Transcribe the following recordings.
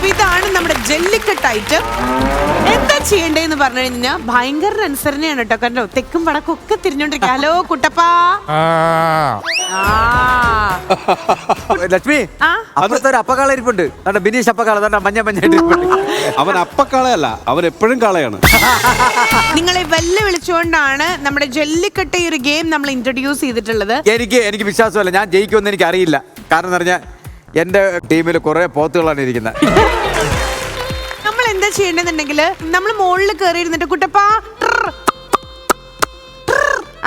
അപ്പൊ ഇതാണ് നമ്മുടെ ജെല്ലിക്കെട്ടായിട്ട്. ഐറ്റം എന്താ ചെയ്യണ്ടേന്ന് പറഞ്ഞു കഴിഞ്ഞാൽ ഭയങ്കര അനുസരണയാണ് കേട്ടോ. കണ്ടോ? തെക്കും വടക്കും ഒക്കെ തിരിഞ്ഞോണ്ടിരിക്കുക ഹലോ കുട്ടപ്പാ. ആ. ലക്ഷ്മി ആ? അപ്പുറത്തെ ഒരു അപ്പക്കാള ഇരിപ്പുണ്ട്. അതാ ബിനീഷ് അപ്പക്കാള അതാ മഞ്ഞ മഞ്ഞ ഇരിപ്പുണ്ട്. അവൻ അപ്പക്കാളയല്ല അവൻ എപ്പോഴും കാളയാണ്. നിങ്ങളെ വെല്ലുവിളിച്ചുകൊണ്ടാണ് നമ്മുടെ ജെല്ലിക്കെട്ട ഈ ഒരു ഗെയിം നമ്മൾ ഇൻട്രൊഡ്യൂസ് ചെയ്തിട്ടുള്ളത്. എനിക്ക് എനിക്ക് വിശ്വാസമല്ല. ഞാൻ ജയിക്കുമെന്ന് എനിക്ക് അറിയില്ല കാരണം എന്ന് പറഞ്ഞാൽ എന്റെ ടീമിൽ കുറെ പോത്തുകളാണ് ഇരിക്കുന്നത്. നമ്മൾ എന്താ ചെയ്യണ്ടെന്നുണ്ടെങ്കിൽ നമ്മൾ മുകളിൽ കയറി ഇരുന്നിട്ട് കുട്ടപ്പാ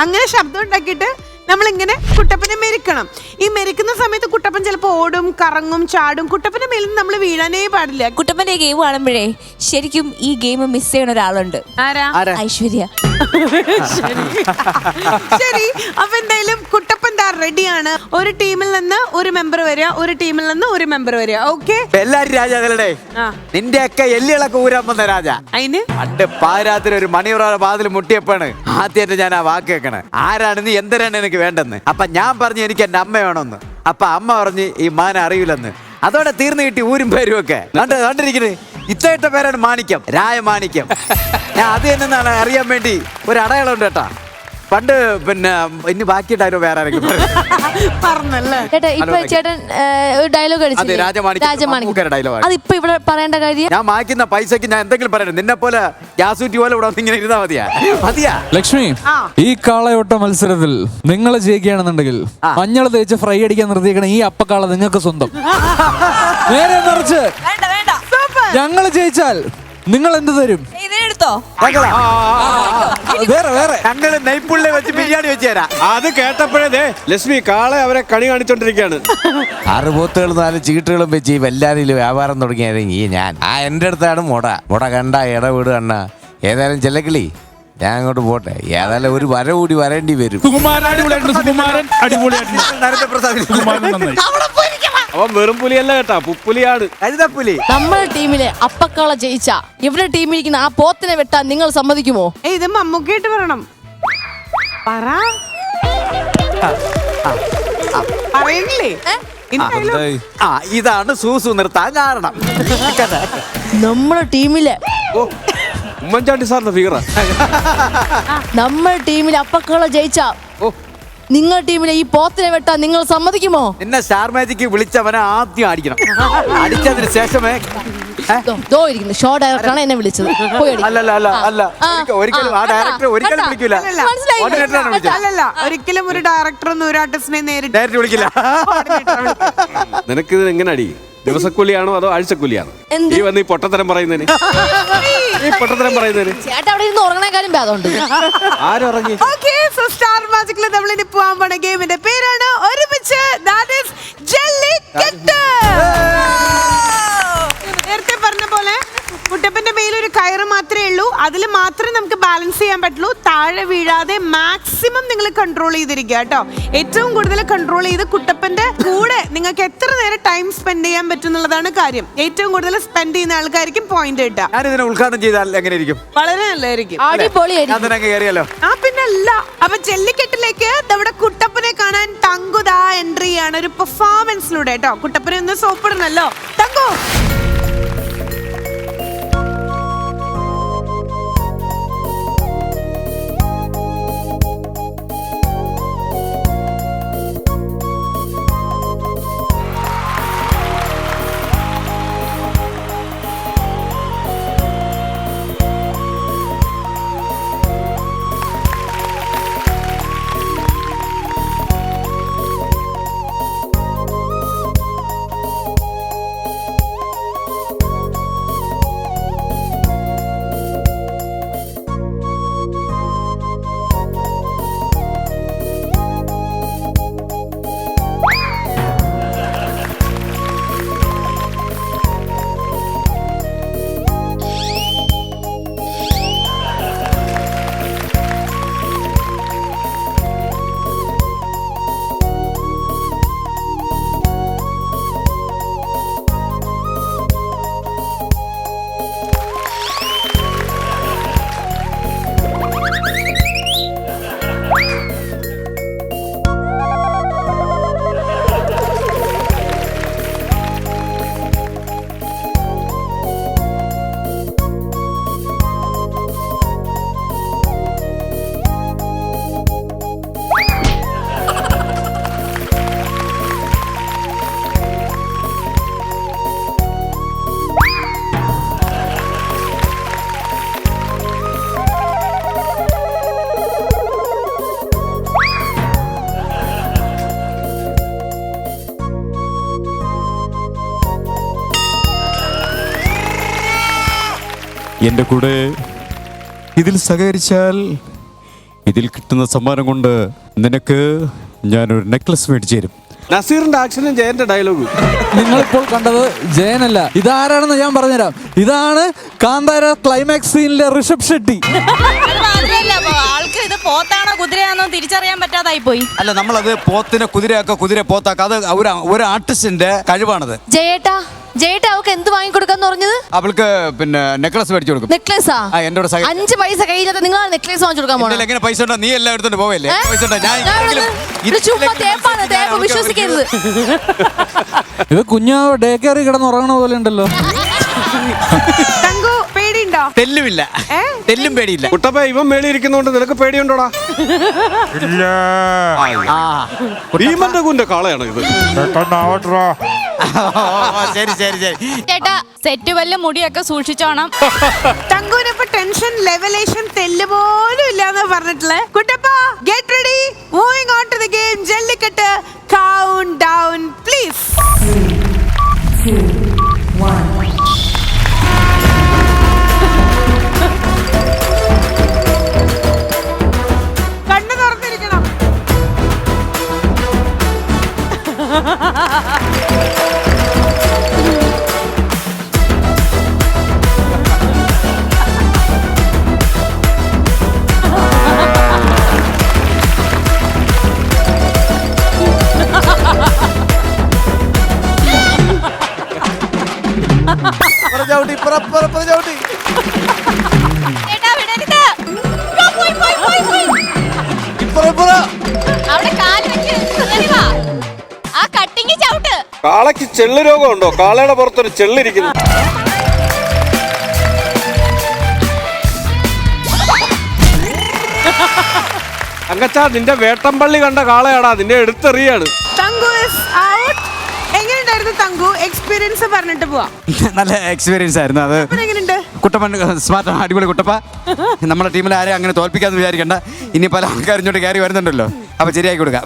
അങ്ങനെ ശബ്ദം ഉണ്ടാക്കിയിട്ട് നമ്മൾ ഇങ്ങനെ കുട്ടപ്പനെ മെരിക്കണം. ഈ മെരിക്കുന്ന സമയത്ത് കുട്ടപ്പൻ ചിലപ്പോൾ ഓടും കറങ്ങും ചാടും. കുട്ടപ്പന്റെ മേലിൽ നിന്ന് നമ്മൾ വീഴാനേ പാടില്ല. കുട്ടപ്പന്റെ ഗെയിം കാണുമ്പോഴേ ശരിക്കും ഈ ഗെയിം മിസ് ചെയ്യണ ഒരാളുണ്ട്. ആരാ? ഐശ്വര്യ. ശരി. ശരി. അപ്പൊ എന്തായാലും കുട്ടപ്പൻ ദാ റെഡിയാണ് ഒരു ടീമിൽ നിന്ന് ഒരു മെമ്പർ വരിക ഒരു ടീമിൽ നിന്ന് ഒരു മെമ്പർ വരിക ഓക്കെ എല്ലാരും രാജാക്കളുടെ ആ. നിന്റെ ഒക്കെ എല്ലിളൊക്കെ ഊരാൻ വന്ന രാജ. അതിന് പണ്ട് പാതിരാത്രി ഒരു മണിയൂറാറ് വാതിൽ മുട്ടിയപ്പാണ് ആദ്യമായിട്ട് ഞാൻ ആ വാക്ക് കേൾക്കണേ. ആരാണ് നീ എന്തരാണ് എനിക്ക് വേണ്ടെന്ന്? അപ്പൊ ഞാൻ പറഞ്ഞു എനിക്ക് എന്റെ അമ്മ വേണമെന്ന്. അപ്പൊ അമ്മ പറഞ്ഞ് ഈ മാന അറിയില്ലെന്ന്. അതോടെ തീർന്നു കിട്ടി ഊരും പേരും ഒക്കെ. കണ്ട് കണ്ടിരിക്കുന്നത് ഇത്തയിട്ട പേരാണ് മാണിക്യം. രായ മാണിക്യം. ഞാൻ അത് എന്നാണ് അറിയാൻ വേണ്ടി ഒരു അടയാളം ഉണ്ട് കേട്ടാ. പണ്ട് പിന്നെ ഇനി ബാക്കിയിട്ടാരോ വേറെ ആരെങ്കിലും. പറഞ്ഞല്ലേ? ചേട്ടാ ഇപ്പൊ ചേട്ടൻ ഒരു ഡയലോഗ് അതെ, ആണ്. അതിപ്പോ ഇവിടെ പറയേണ്ട കാര്യം? ഞാൻ മായ്ക്കുന്ന പൈസക്ക് ഞാൻ എന്തെങ്കിലും പറയണം. നിന്നെ പോലെ ഗ്യാസൂറ്റി പോലെ ഇവിടെ വന്ന് ഇങ്ങനെ ഇരുന്നാ മതിയാ? മതിയാ? ലക്ഷ്മി ഈ കാളയോട്ട മത്സരത്തിൽ നിങ്ങൾ ജയിക്കുകയാണെന്നുണ്ടെങ്കിൽ മഞ്ഞൾ തേച്ച് ഫ്രൈ അടിക്കാൻ നിർത്തിയിരിക്കണ ഈ അപ്പക്കാള നിങ്ങൾക്ക് സ്വന്തം. നേരെ മറിച്ച്. വേണ്ട ഞങ്ങൾ ജയിച്ചാൽ നിങ്ങൾ എന്ത് തരും ഇതിനെടുത്തോ? വേറെ വേറെ. ഞങ്ങൾ നെയ്പുള്ളി വെച്ച് ബിരിയാണി വെച്ച് തരാം. അത് കേട്ടപ്പോഴേ ദേ ലക്ഷ്മി കാളെ അവരെ കണി കാണിച്ചോണ്ടിരിക്കുകയാണ് ആറ് പോത്തുകളും നാല് ചീട്ടുകളും വെച്ച് ഈ വെല്ലാരിയിൽ വ്യാപാരം തുടങ്ങിയത് ഈ ഞാൻ. ആ എന്റെ അടുത്താണ് മുട. മുട കണ്ട ഇടവിട് കണ്ണ ഏതായാലും ചെല്ലക്കിളി ഞാൻ അങ്ങോട്ട് പോട്ടെ. ഏതായാലും ഒരു വര കൂടി വരേണ്ടി വരും. സുകുമാരൻ അടിപൊളിയായിട്ടുണ്ട് സുകുമാരൻ. അടിപൊളിയായിട്ടുണ്ട് നരേന്ദ്രപ്രസാദ് സുകുമാരൻ നന്നായി. അവൻ വെറും പുലിയല്ല കേട്ടാ പുപ്പുലിയാണ് കഴുതപ്പുലി. നമ്മുടെ ടീമിലെ അപ്പക്കാള ജയിച്ച ഇവിടെ ടീമിലിരിക്കുന്ന ആ പോത്തിനെ വെട്ടാൻ നിങ്ങൾ സമ്മതിക്കുമോ? ഏയ്, ഇത് മമ്മൂക്കായിട്ട് പറയണം. പറ. പറയുന്നില്ലേ ഇനി dialogue. ആ ഇതാണ് സൂസു നിർത്താൻ കാരണം. നമ്മുടെ ടീമിലെ ഓ ഉമ്മൻചാണ്ടി സാറിന്റെ ഫിഗറാ നമ്മുടെ ടീമിലെ അപ്പക്കാള ജയിച്ച ഓ നിങ്ങൾ ടീമിലെ ഈ പോത്തിനെ വെട്ടാൻ നിങ്ങൾ സമ്മതിക്കുമോ? നിന്നെ സ്റ്റാർ മാജിക്ക് വിളിച്ചവനെ ആദ്യം അടിക്കണം. അടിച്ചതിന് ശേഷമേ ഏ? ദോ, ദോ ഇരിക്കുന്നു. ഷോ ഡയറക്ടറാണ് എന്നെ വിളിച്ചത്. അല്ലല്ല അല്ല അല്ല. ഒരിക്കലും- ആ ഡയറക്ടർ ഒരിക്കലും വിളിക്കില്ല വിളിക്കൂല. അല്ലല്ല. ഒരിക്കലും ഒരു ഡയറക്ടറൊന്നും ഒരു ആർട്ടിസ്റ്റിനെ നേരിട്ട് ഡയറക്ടർ വിളിക്കില്ല. നിനക്കിത് എങ്ങനെ അടി? ദിവസക്കൂലിയാണോ അതോ ആഴ്ചക്കൂലിയാണോ? എന്ത്? ഈ വന്ന് ഈ പൊട്ടത്തരം പറയുന്നതിന്? ഈ പൊട്ടത്തരം പറയുന്നതിന്? ചേട്ടാ അവിടെ ഇരുന്ന് ഉറങ്ങണേക്കാളും ഭേദമുണ്ട് ആരിറങ്ങി? ഓക്കെ സോ സ്റ്റാർ മാജിക്കിൽ നമ്മൾ ഇനി പോകാൻ പോണ ഗെയിമിന്റെ പേരാണ് ഒരുമിച്ച് ദാറ്റ് ഈസ് ജല്ലിക്കെട്ട് നേരത്തെ പറഞ്ഞ പോലെ കുട്ടപ്പന്റെ മേൽ ഒരു കയറ് മാത്രമേ ഉള്ളൂ അതിൽ മാത്രമേ നമുക്ക് ബാലൻസ് ചെയ്യാൻ പറ്റുള്ളൂ. താഴെ വീഴാതെ മാക്സിമം നിങ്ങൾ കൺട്രോൾ ചെയ്തിരിക്കുക കേട്ടോ. ഏറ്റവും കൂടുതൽ കൺട്രോൾ ചെയ്ത് കുട്ടപ്പന്റെ കൂടെ നിങ്ങൾക്ക് എത്ര നേരം ടൈം സ്പെൻഡ് ചെയ്യാൻ പറ്റും എന്നുള്ളതാണ് കാര്യം. ഏറ്റവും കൂടുതൽ സ്പെൻഡ് ചെയ്യുന്ന ആൾക്കാർക്കും പോയിന്റ് കിട്ടുക. ഇതിനെ ഉദ്ഘാടനം ചെയ്താൽ എങ്ങനെയിരിക്കും? വളരെ നല്ലതായിരിക്കും. ഞാൻ തന്നെ കയറിയല്ലോ. ആ പിന്നല്ല. അപ്പൊ ജെല്ലിക്കെട്ടിലേക്ക് നമ്മുടെ കുട്ടപ്പനെ കാണാൻ തങ്കുതാ എൻട്രി ആണ്. ഒരു പെർഫോമൻസിലൂടെ കേട്ടോ. കുട്ടപ്പനെ ഒന്ന് സോപ്പിടണല്ലോ തങ്കു! എന്റെ കൂടെ ഇതിൽ സഹകരിച്ചാൽ ഇതിൽ കിട്ടുന്ന സമ്മാനം കൊണ്ട് നിനക്ക് ഞാനൊരു നെക്ലസ് മേടിച്ചു തരും നസീറിന്റെ ആക്ഷനും ജയന്റെ ഡയലോഗും നിങ്ങളിപ്പോൾ കണ്ടത് ജയനല്ല. ഇതാരാണെന്ന് ഞാൻ പറഞ്ഞുതരാം. ഇതാണ് കാന്താര ക്ലൈമാക്സ് സീനിലെ ഋഷഭ് ഷെട്ടി. ആൾക്ക് ഇത് പോത്താണോ കുതിരയാണോ തിരിച്ചറിയാൻ പറ്റാതായി പോയി അല്ല നമ്മളത് പോത്തിനെ കുതിരയാക്ക കുതിര പോത്താക്ക. അത് ഒരു ഒരു ആർട്ടിസ്റ്റിന്റെ കഴിവാണത്. ജയേട്ടാ ജയേട്ടാ അവൾക്ക് എന്ത് വാങ്ങിക്കൊടുക്കാന്ന് പറഞ്ഞത്? അവൾക്ക് പിന്നെ നെക്ലസ് മേടിച്ചു കൊടുക്കും. നെക്ലേസാ ആ, എന്റെ കൂടെ സഹ- അഞ്ച് പൈസ കയ്യില്ലാത്ത നിങ്ങൾ നെക്ലേസ് വാങ്ങിച്ചു കൊടുക്കാൻ എന്റെ പോണത്? എങ്ങനെ പൈസ ഉണ്ടോ? നീ എല്ലാം എടുത്തോണ്ട് പോവല്ലേ? ഏ? പൈസ ഉണ്ടോ? ഞാൻ ഞാൻ ഇത് ഇത് ചുമ്മാ ഇതിലേക്ക് തേപ്പാണ് ഞാൻ തേപ്പ് അവൾക്ക് വിശ്വസിക്കരുത്. ഇത് കുഞ്ഞാവ് ഡേ കയറി കിടന്ന് ഉറങ്ങണ പോലെ ഉണ്ടല്ലോ. തങ്കു തെല്ലുമില്ല? തെല്ലും പേടിയില്ല. കുട്ടപ്പ ഇവൻ മേളി ഇരിക്കുന്നോണ്ട് നിനക്ക് പേടിയുണ്ടോടാ? ആ. ഭീമന്റെ കുന്റെ കാളയാണ് ഇത്. ശരി ശരി ശരി. ചേട്ടാ സെറ്റ് വല്ല മുടിയൊക്കെ സൂക്ഷിച്ചോണം. തങ്കുവിനിപ്പോ ടെൻഷൻ ലെവലേഷൻ തെല്ല് പോലും ഇല്ലാന്ന് പറഞ്ഞിട്ടുള്ളേ. Kuttappa get ready moving on to the game Jallikattu. Countdown please ഇപ്പുറം ചവിട്ടി, ഇപ്പുറം, ഇപ്പുറം, ഇപ്പുറം ചവിട്ടി. ചേട്ടാ വിടരുത് ആ, പോയി, പോയി, പോയി. അവിടെ കാൽ വെച്ച് കേറി വാ. ആ കട്ടിങ് ചവിട്ട് കാളയ്ക്ക് ചെള്ള് രോഗമുണ്ടോ കാളയുടെ പുറത്തൊരു ചെള്ളിരിക്കുന്നു അങ്ങച്ചാ നിന്റെ വേട്ടമ്പള്ളി കണ്ട കാളയാടാ നിന്നെ എടുത്തെറിയാണ് തങ്കു. എങ്ങനെയുണ്ടായിരുന്നു തങ്കു? എക്സ്പീരിയൻസ് പറഞ്ഞിട്ട് പോവാം. നല്ല എക്സ്പീരിയൻസ് ആയിരുന്നു. അത് എങ്ങനെയുണ്ട് കുട്ടപ്പൻ സ്മാർട്ട് അടിപൊളി കുട്ടപ്പ. നമ്മുടെ ടീമിൽ ആരെയും അങ്ങനെ തോൽപ്പിക്കാന്ന് വിചാരിക്കണ്ട. ഇനി പല ആൾക്കാരും ഇങ്ങോട്ട് കയറി വരുന്നുണ്ടല്ലോ. അപ്പൊ ശരിയാക്കി കൊടുക്കാം.